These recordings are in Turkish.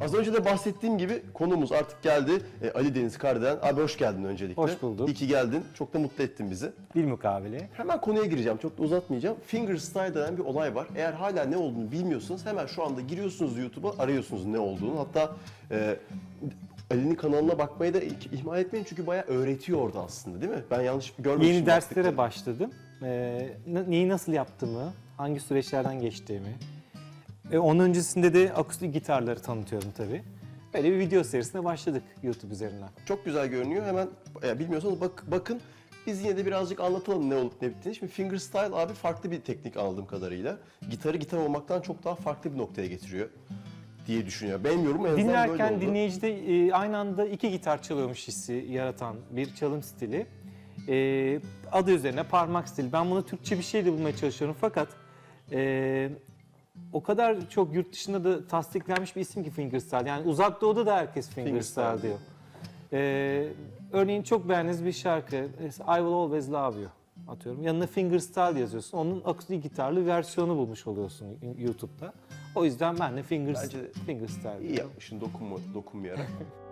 Az önce de bahsettiğim gibi konumuz artık geldi. E, Ali Deniz Kardelen. Abi hoş geldin öncelikle. Hoş bulduk. İyi ki geldin. Çok da mutlu ettin bizi. Bir mukabele. Hemen konuya gireceğim. Çok da uzatmayacağım. Fingerstyle denen bir olay var. Eğer hala ne olduğunu bilmiyorsanız hemen şu anda giriyorsunuz YouTube'a arıyorsunuz ne olduğunu. Hatta e, Ali'nin kanalına bakmayı da ihmal etmeyin çünkü bayağı öğretiyor orada aslında değil mi? Ben yanlış görmemişim. Yeni derslere başladım. Ee, neyi nasıl yaptığımı, hangi süreçlerden geçtiğimi. E, onun öncesinde de akustik gitarları tanıtıyorum tabii. Böyle bir video serisine başladık YouTube üzerinden. Çok güzel görünüyor. Hemen e, bilmiyorsanız bak, bakın biz yine de birazcık anlatalım ne olup ne bittiğini. Şimdi fingerstyle abi farklı bir teknik aldığım kadarıyla. Gitarı gitar olmaktan çok daha farklı bir noktaya getiriyor diye düşünüyor. Benim yorumum en azından böyle Dinlerken oldu. dinleyicide e, aynı anda iki gitar çalıyormuş hissi yaratan bir çalım stili. E, adı üzerine parmak stili. Ben bunu Türkçe bir şey de bulmaya çalışıyorum fakat e, o kadar çok yurt dışında da tasdiklenmiş bir isim ki fingerstyle. Yani uzak doğuda da herkes fingerstyle diyor. E, örneğin çok beğendiğiniz bir şarkı I Will Always Love You atıyorum. Yanına fingerstyle yazıyorsun. Onun akustik gitarlı versiyonu bulmuş oluyorsun YouTube'da. O yüzden ben de fingers, Bence fingerstyle İyi diyorum. yapmışsın dokunma, dokunmayarak.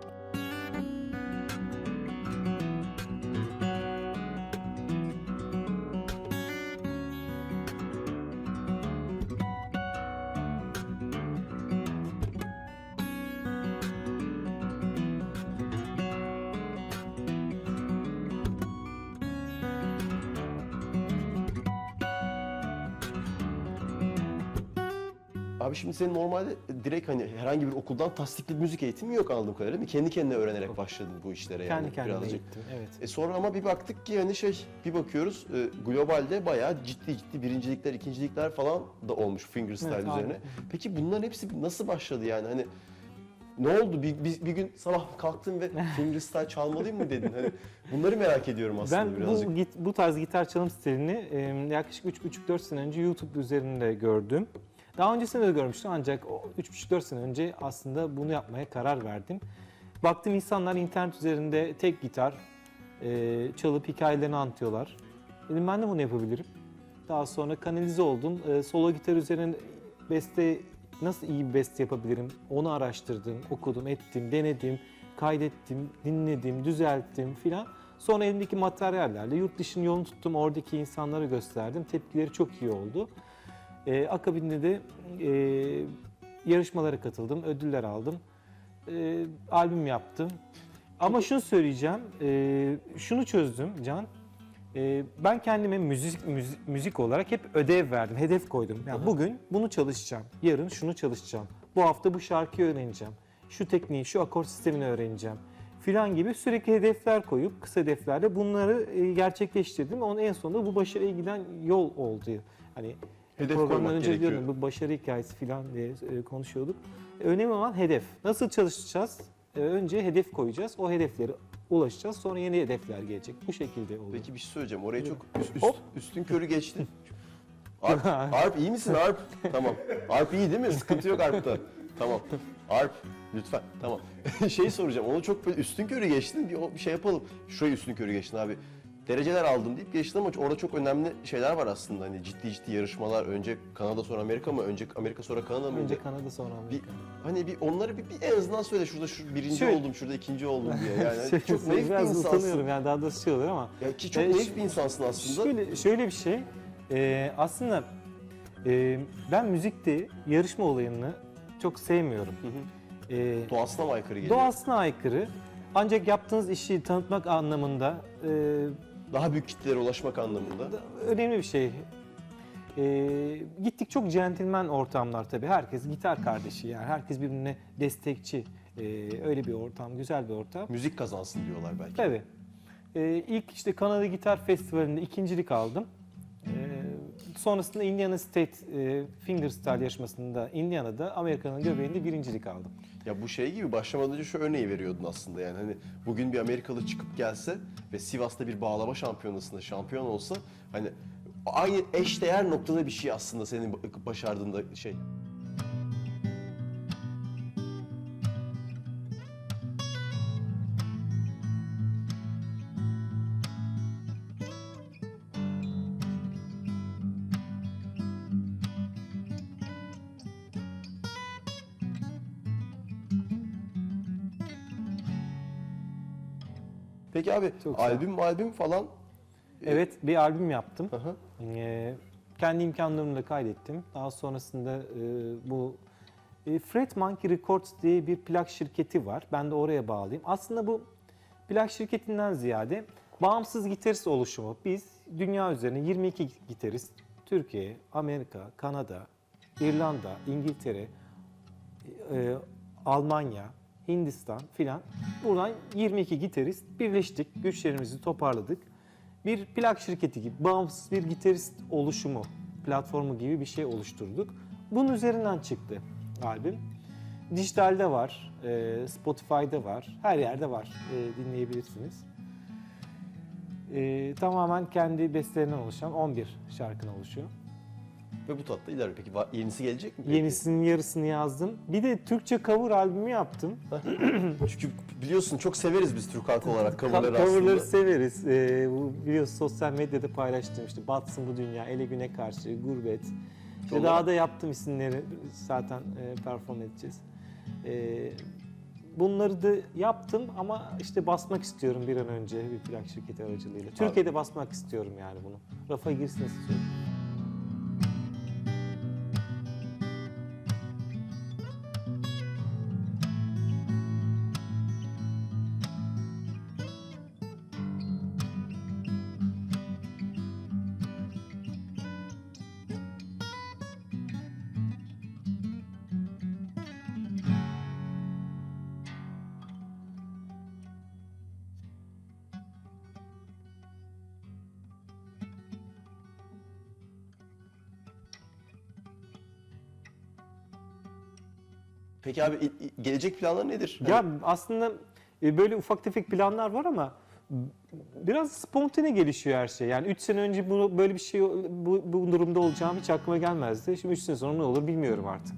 Abi şimdi senin normalde direkt hani herhangi bir okuldan tasdikli müzik eğitimi yok anladığım kadarıyla değil mi? Kendi kendine öğrenerek başladın bu işlere yani Kendi kendime birazcık. gittim. Evet. E sonra ama bir baktık ki hani şey bir bakıyoruz e, globalde bayağı ciddi ciddi birincilikler, ikincilikler falan da olmuş fingerstyle Evet, üzerine. aynen. Peki bunların hepsi nasıl başladı yani hani ne oldu? Bir, bir, bir gün sabah kalktın ve fingerstyle çalmalıyım mı dedin? Hani bunları merak ediyorum aslında Ben birazcık. bu, git- bu tarz gitar çalım stilini e, yaklaşık 3,5-4 sene önce YouTube üzerinde gördüm. Daha öncesinde de görmüştüm ancak o 3,5-4 sene önce aslında bunu yapmaya karar verdim. Baktım insanlar internet üzerinde tek gitar e, çalıp hikayelerini anlatıyorlar. Dedim ben de bunu yapabilirim. Daha sonra kanalize oldum. E, solo gitar üzerine beste nasıl iyi bir beste yapabilirim onu araştırdım, okudum, ettim, denedim, kaydettim, dinledim, düzelttim filan. Sonra elimdeki materyallerle yurt dışının yolunu tuttum, oradaki insanlara gösterdim. Tepkileri çok iyi oldu. E, akabinde de e, yarışmalara katıldım, ödüller aldım. E, albüm yaptım. Ama şunu söyleyeceğim, e, şunu çözdüm Can. E, ben kendime müzik, müzik müzik olarak hep ödev verdim, hedef koydum. Yani bugün bunu çalışacağım, yarın şunu çalışacağım, bu hafta bu şarkıyı öğreneceğim, şu tekniği, şu akor sistemini öğreneceğim filan gibi sürekli hedefler koyup kısa hedeflerle bunları e, gerçekleştirdim. Onun en sonunda bu başarıya giden yol oldu. Hani Hedef programdan koymak önce gerekiyor. diyordum bu başarı hikayesi filan diye e, konuşuyorduk. E, Önemli olan hedef. Nasıl çalışacağız? E, Önce hedef koyacağız. O hedeflere ulaşacağız. Sonra yeni hedefler gelecek. Bu şekilde oluyor. Peki bir şey söyleyeceğim. Oraya çok üst, üst- Hop. üstün körü geçti. Arp, Arp iyi misin Arp? Tamam. Arp iyi değil mi? Sıkıntı yok Arp'ta. Tamam. Arp lütfen. Tamam. şey soracağım. Onu çok böyle üstün körü geçtin. Bir, o- bir şey yapalım. Şuraya üstün körü geçtin abi. Dereceler aldım deyip geçtin ama orada çok önemli şeyler var aslında. Hani ciddi ciddi yarışmalar. Önce Kanada sonra Amerika mı? Önce Amerika sonra Kanada mı? Önce Kanada sonra bir, Amerika. hani bir onları bir, bir en azından söyle şurada şu birinci Şöyle- oldum, şurada ikinci oldum diye. Yani Şey, çok naif bir biraz insansın. utanıyorum yani daha da şey oluyor ama. Ya ki çok E, naif bir insansın aslında. Şöyle, şöyle bir şey. e, aslında e, ben müzikte yarışma olayını çok sevmiyorum. Hı hı. E, Doğasına mı aykırı geliyor? doğasına aykırı. Ancak yaptığınız işi tanıtmak anlamında e, Daha büyük kitlelere ulaşmak anlamında. da önemli bir şey. Ee, gittik çok centilmen ortamlar tabii. Herkes gitar kardeşi yani. Herkes birbirine destekçi. Ee, öyle bir ortam, güzel bir ortam. Müzik kazansın diyorlar belki. Tabii. Ee, ilk işte Kanada Gitar Festivali'nde ikincilik aldım. Sonrasında Indiana State e, Fingerstyle yarışmasında Indiana'da Amerika'nın göbeğinde birincilik aldım. Ya bu şey gibi başlamadan önce şu örneği veriyordun aslında yani hani bugün bir Amerikalı çıkıp gelse ve Sivas'ta bir bağlama şampiyonasında şampiyon olsa hani aynı eşdeğer noktada bir şey aslında senin başardığın da şey. Peki abi Çok albüm albüm falan Evet bir albüm yaptım. Hı hı. Ee, kendi imkanlarımla kaydettim. Daha sonrasında e, bu e, Fred Monkey Records diye bir plak şirketi var. Ben de oraya bağlıyım. Aslında bu plak şirketinden ziyade bağımsız gitarist oluşumu. Biz dünya üzerine 22 gitarist Türkiye, Amerika, Kanada, İrlanda, İngiltere, e, Almanya, Hindistan filan buradan 22 gitarist birleştik, güçlerimizi toparladık. Bir plak şirketi gibi bağımsız bir gitarist oluşumu, platformu gibi bir şey oluşturduk. Bunun üzerinden çıktı albüm. Dijitalde var, e, Spotify'da var, her yerde var. E, dinleyebilirsiniz. E, tamamen kendi bestelerinden oluşan 11 şarkının oluşuyor. Ve bu tatta ilerliyor. Peki va- yenisi gelecek mi? peki? Yenisinin yarısını yazdım. Bir de Türkçe cover albümü yaptım. Çünkü biliyorsun çok severiz biz Türk halkı olarak coverları Coverları aslında. severiz. Ee, bu biliyorsun sosyal medyada paylaştım işte Batsın bu dünya, ele güne karşı, gurbet. İşte daha da yaptım isimleri zaten e, perform edeceğiz. Ee, bunları da yaptım ama işte basmak istiyorum bir an önce bir plak şirketi aracılığıyla. Türkiye'de basmak istiyorum yani bunu. Rafa girsin istiyorum. Peki abi gelecek planlar nedir? Ya Hani aslında e, böyle ufak tefek planlar var ama biraz spontane gelişiyor her şey. Yani 3 sene önce bunu böyle bir şey bu, bu durumda olacağım hiç aklıma gelmezdi. Şimdi 3 sene sonra ne olur bilmiyorum artık.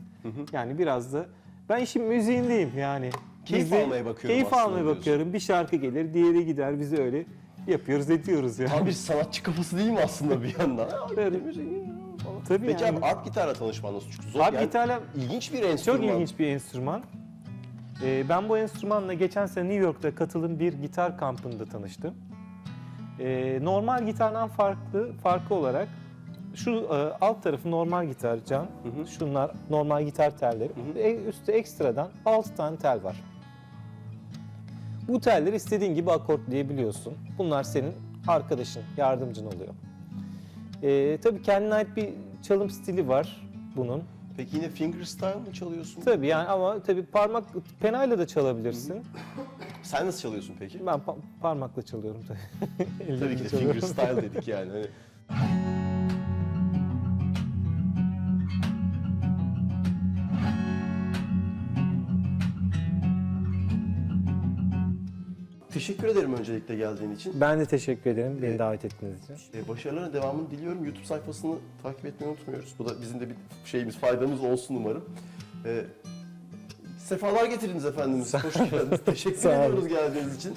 Yani biraz da ben işin müziğindeyim yani. Keyif Biz de almaya bakıyorum Keyif almaya diyorsun. bakıyorum. Bir şarkı gelir, diğeri gider. Biz öyle yapıyoruz, ediyoruz yani. Abi sanatçı kafası değil mi aslında bir yandan? Evet. Tabii Peki yani. abi arp gitarla tanışman nasıl? Çünkü zor Abi yani gitarla ilginç bir enstrüman. Çok ilginç bir enstrüman. Ee, ben bu enstrümanla geçen sene New York'ta katıldığım bir gitar kampında tanıştım. Ee, normal gitardan farklı farkı olarak şu e, alt tarafı normal gitar can. Şunlar normal gitar telleri. E, üstte ekstradan 6 tane tel var. Bu telleri istediğin gibi akortlayabiliyorsun. Bunlar senin arkadaşın, yardımcın oluyor. Ee, tabii kendine ait bir çalım stili var bunun. Peki yine fingerstyle mı çalıyorsun? Tabii yani ama tabii parmak penayla da çalabilirsin. Sen nasıl çalıyorsun peki? Ben pa- parmakla çalıyorum tabii. Tabii ki de fingerstyle dedik yani. Hani Teşekkür ederim öncelikle geldiğin için. Ben de teşekkür ederim beni davet ettiğiniz için. E, başarıların devamını diliyorum. YouTube sayfasını takip etmeyi unutmuyoruz. Bu da bizim de bir şeyimiz, faydamız olsun umarım. E, sefalar getirdiniz efendimiz. Hoş geldiniz. Teşekkür Sağ olun. ediyoruz geldiğiniz için.